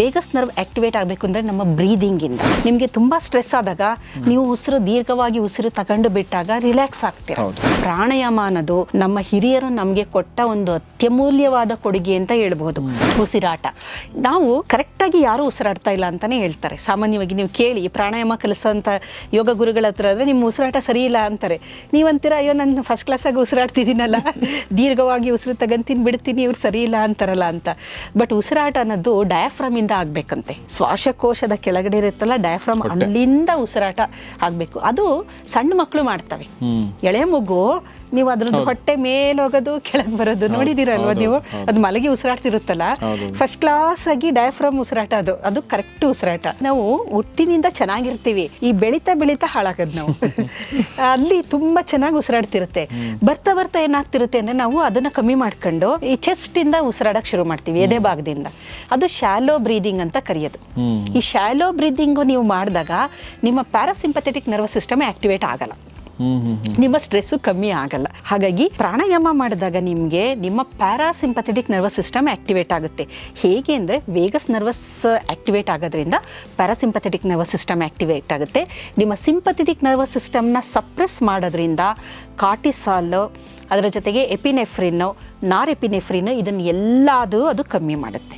Vegas nerve activate ಆಗಬೇಕು ಅಂದರೆ ನಮ್ಮ ಬ್ರೀದಿಂಗಿಂದ. ನಿಮಗೆ ತುಂಬ ಸ್ಟ್ರೆಸ್ ಆದಾಗ ನೀವು ಉಸಿರು ದೀರ್ಘವಾಗಿ ಉಸಿರು ತಗೊಂಡು ಬಿಟ್ಟಾಗ ರಿಲ್ಯಾಕ್ಸ್ ಆಗ್ತೀರ. ಪ್ರಾಣಾಯಾಮ ಅನ್ನೋದು ನಮ್ಮ ಹಿರಿಯರು ನಮಗೆ ಕೊಟ್ಟ ಒಂದು ಅತ್ಯಮೂಲ್ಯವಾದ ಕೊಡುಗೆ ಅಂತ ಹೇಳ್ಬೋದು. ಉಸಿರಾಟ. ನಾವು ಕರೆಕ್ಟಾಗಿ ಯಾರು ಉಸಿರಾಡ್ತಾ ಇಲ್ಲ ಅಂತಾನೆ ಹೇಳ್ತಾರೆ. ಸಾಮಾನ್ಯವಾಗಿ ನೀವು ಕೇಳಿ ಪ್ರಾಣಾಯಾಮ ಕಲಿಸೋಂಥ ಯೋಗ ಗುರುಗಳ ಹತ್ರ ಆದರೆ ನಿಮ್ಮ ಉಸಿರಾಟ ಸರಿ ಇಲ್ಲ ಅಂತಾರೆ. ನೀವಂತೀರ ಅಯ್ಯೋ ನಾನು ಫಸ್ಟ್ ಕ್ಲಾಸಾಗಿ ಉಸಿರಾಡ್ತಿದ್ದೀನಲ್ಲ. ದೀರ್ಘವಾಗಿ ಉಸಿರು ತಗೊಂತೀನಿ ಬಿಡ್ತೀನಿ ಇವ್ರು ಸರಿ ಇಲ್ಲ ಅಂತಾರಲ್ಲ ಅಂತ. ಬಟ್ ಉಸಿರಾಟ ಅನ್ನೋದು ಡಯಾಫ್ರಮ್ ಇಂದ ಆಗ್ಬೇಕಂತೆ. ಶ್ವಾಸಕೋಶದ ಕೆಳಗಡೆ ಇರುತ್ತಲ್ಲ ಡಯಾಫ್ರಮ್ ಅಲ್ಲಿಂದ ಉಸಿರಾಟ ಆಗಬೇಕು. ಅದು ಸಣ್ಣ ಮಕ್ಕಳು ಮಾಡ್ತವೆ. ಎಳೆ ಮಗು ನೀವು ಅದ್ರದ್ದು ಹೊಟ್ಟೆ ಮೇಲೆ ಹೋಗೋದು ಕೆಳಗೆ ಬರೋದು ನೋಡಿದಿರಲ್ವಾ ನೀವು. ಅದು ಮಲಗಿ ಉಸಿರಾಡ್ತಿರುತ್ತಲ್ಲ? ಫಸ್ಟ್ ಕ್ಲಾಸ್ ಆಗಿ ಡಯಾಫ್ರಮ್ ಉಸಿರಾಟ ಅದು. ಅದು ಕರೆಕ್ಟ್ ಉಸಿರಾಟ. ನಾವು ಹುಟ್ಟಿನಿಂದ ಚೆನ್ನಾಗಿರ್ತೀವಿ. ಈ ಬೆಳೀತಾ ಬೆಳೀತಾ ಹಾಳಾಗೋದು ನಾವು. ಅಲ್ಲಿ ತುಂಬಾ ಚೆನ್ನಾಗಿ ಉಸಿರಾಡ್ತಿರುತ್ತೆ. ಬರ್ತಾ ಬರ್ತಾ ಏನಾಗ್ತಿರುತ್ತೆ ಅಂದ್ರೆ ನಾವು ಅದನ್ನ ಕಮ್ಮಿ ಮಾಡ್ಕೊಂಡು ಈ ಚೆಸ್ಟ್ ಇಂದ ಉಸಿರಾಡಕ್ ಶುರು ಮಾಡ್ತೀವಿ ಎದೆ ಭಾಗದಿಂದ. ಅದು ಶಾಲೋ ಬ್ರೀದಿಂಗ್ ಅಂತ ಕರೆಯೋದು. ಈ ಶಾಲೋ ಬ್ರೀದಿಂಗ್ ನೀವು ಮಾಡಿದಾಗ ನಿಮ್ಮ ಪ್ಯಾರಾಸಿಂಪಥೆಟಿಕ್ ನರ್ವಸ್ ಸಿಸ್ಟಮ್ ಆಕ್ಟಿವೇಟ್ ಆಗಲ್ಲ. ನಿಮ್ಮ ಸ್ಟ್ರೆಸ್ಸು ಕಮ್ಮಿ ಆಗಲ್ಲ. ಹಾಗಾಗಿ ಪ್ರಾಣಾಯಾಮ ಮಾಡಿದಾಗ ನಿಮಗೆ ನಿಮ್ಮ ಪ್ಯಾರಾಸಿಂಪಥೆಟಿಕ್ ನರ್ವಸ್ ಸಿಸ್ಟಮ್ ಆಕ್ಟಿವೇಟ್ ಆಗುತ್ತೆ. ಹೇಗೆ ಅಂದರೆ ವೇಗಸ್ ನರ್ವಸ್ ಆಕ್ಟಿವೇಟ್ ಆಗೋದ್ರಿಂದ ಪ್ಯಾರಾಸಿಂಪಥೆಟಿಕ್ ನರ್ವಸ್ ಸಿಸ್ಟಮ್ ಆಕ್ಟಿವೇಟ್ ಆಗುತ್ತೆ. ನಿಮ್ಮ ಸಿಂಪಥೆಟಿಕ್ ನರ್ವಸ್ ಸಿಸ್ಟಮ್ನ ಸಪ್ರೆಸ್ ಮಾಡೋದ್ರಿಂದ ಕಾರ್ಟಿಸಾಲು ಅದರ ಜೊತೆಗೆ ಎಪಿನೆಫ್ರಿನ್ನು ನಾರ್ ಎಪಿನೆಫ್ರಿನ್ ಇದನ್ನು ಎಲ್ಲದೂ ಅದು ಕಮ್ಮಿ ಮಾಡುತ್ತೆ.